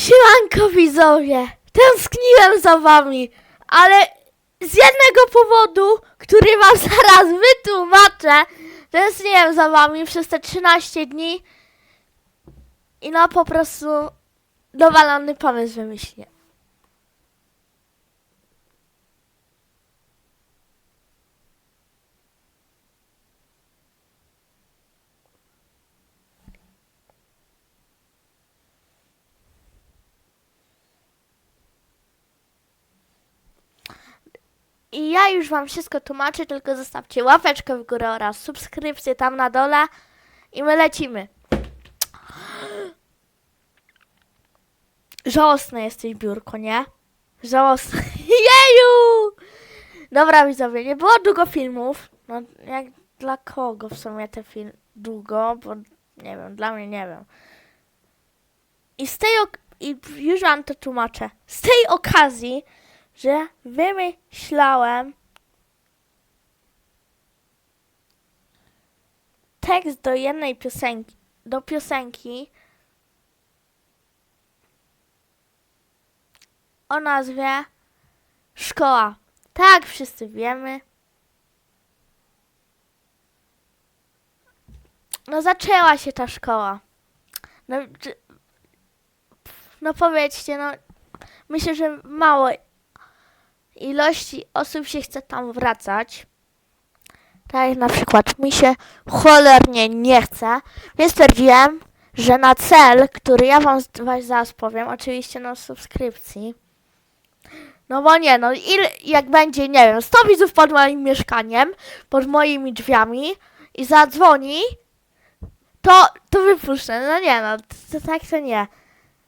Siemanko widzowie! Tęskniłem za wami, ale z jednego powodu, który wam zaraz wytłumaczę, tęskniłem za wami przez te 13 dni i no po prostu dowalony pomysł wymyśliłem. I ja już wam wszystko tłumaczę, tylko zostawcie łapeczkę w górę oraz subskrypcję tam na dole i my lecimy. Żałosne jesteś biurko, nie? Żałosne. Jeju! Dobra widzowie, nie było długo filmów. No jak dla kogo w sumie te film długo, bo nie wiem, dla mnie nie wiem. I z tej ok- i już wam to tłumaczę. Z tej okazji, że wymyślałem tekst do jednej piosenki, do piosenki o nazwie Szkoła. Tak, wszyscy wiemy. No zaczęła się ta szkoła. No, no powiedzcie, no myślę, że mało ilości osób się chce tam wracać. Tak jak na przykład mi się cholernie nie chce, więc stwierdziłem, że na cel, który ja wam zaraz powiem, oczywiście na subskrypcji, no bo nie, no ile, jak będzie, nie wiem, 100 widzów pod moim mieszkaniem, pod moimi drzwiami i zadzwoni, to, to wypuszczę. No nie, no to, tak to nie.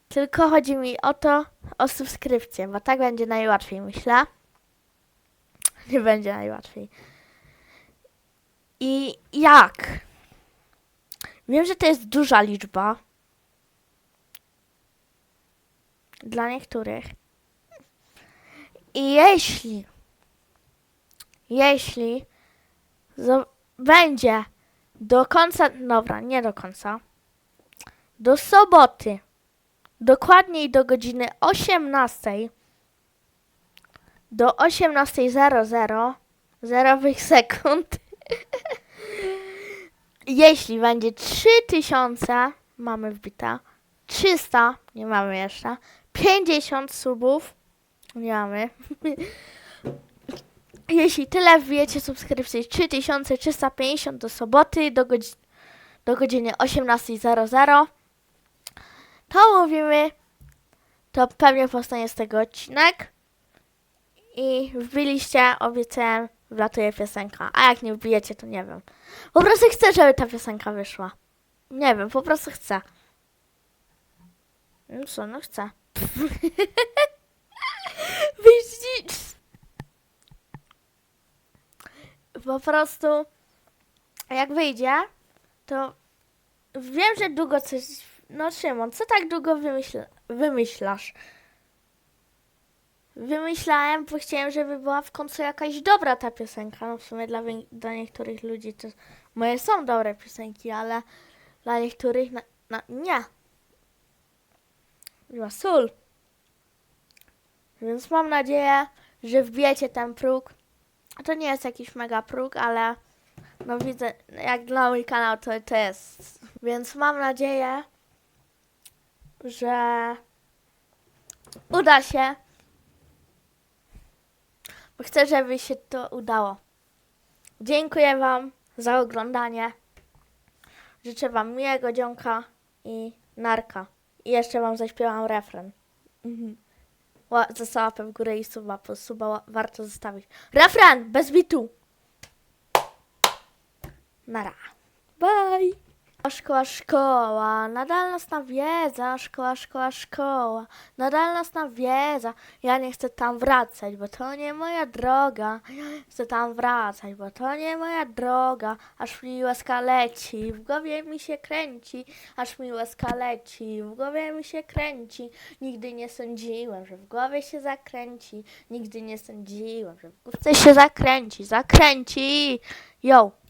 Tylko chodzi mi o to, o subskrypcję, bo tak będzie najłatwiej, myślę. Nie będzie najłatwiej. I jak? Wiem, że to jest duża liczba. Dla niektórych. I jeśli, jeśli będzie do końca, dobra, nie do końca, do soboty, dokładniej do godziny 18, do 18.00 zerowych sekund. Jeśli będzie 3000, mamy wbita, 300, nie mamy jeszcze, 50 subów, nie mamy. Jeśli tyle wbijecie subskrypcji 3350 do soboty do, godzi- do godziny 18.00, to mówimy, to pewnie powstanie z tego odcinek. I wbiliście, obiecałem, wlatuje piosenka. A jak nie wbijecie, to nie wiem. Po prostu chcę, żeby ta piosenka wyszła. Nie wiem, po prostu chcę. No co, no chcę. Widzisz? Po prostu, jak wyjdzie, to wiem, że długo coś... No Szymon, co tak długo wymyśl... wymyślasz? Wymyślałem, bo chciałem, żeby była w końcu jakaś dobra ta piosenka. No w sumie dla, dla niektórych ludzi to moje są dobre piosenki, ale dla niektórych na, na, nie. Była sól. Więc mam nadzieję, że wbijecie ten próg. To nie jest jakiś mega próg, ale no widzę, jak dla mój kanał to, to jest. Więc mam nadzieję, że uda się. Chcę, żeby się to udało. Dziękuję Wam za oglądanie. Życzę Wam miłego dzionka i narka. I jeszcze Wam zaśpiewam refren. Mhm. Ła- Za łapę w górę i suba, bo suba warto zostawić. Refren! Bez bitu! Nara. Bye! Szkoła, szkoła, nadal nas nawiedza, szkoła, szkoła, szkoła, nadal nas nawiedza. Ja nie chcę tam wracać, bo to nie moja droga. Ja nie chcę tam wracać, bo to nie moja droga. Aż mi łezka leci, w głowie mi się kręci. Aż mi łezka leci, w głowie mi się kręci. Nigdy nie sądziłem, że w głowie się zakręci. Nigdy nie sądziłem, że w główce się zakręci, zakręci. Yo!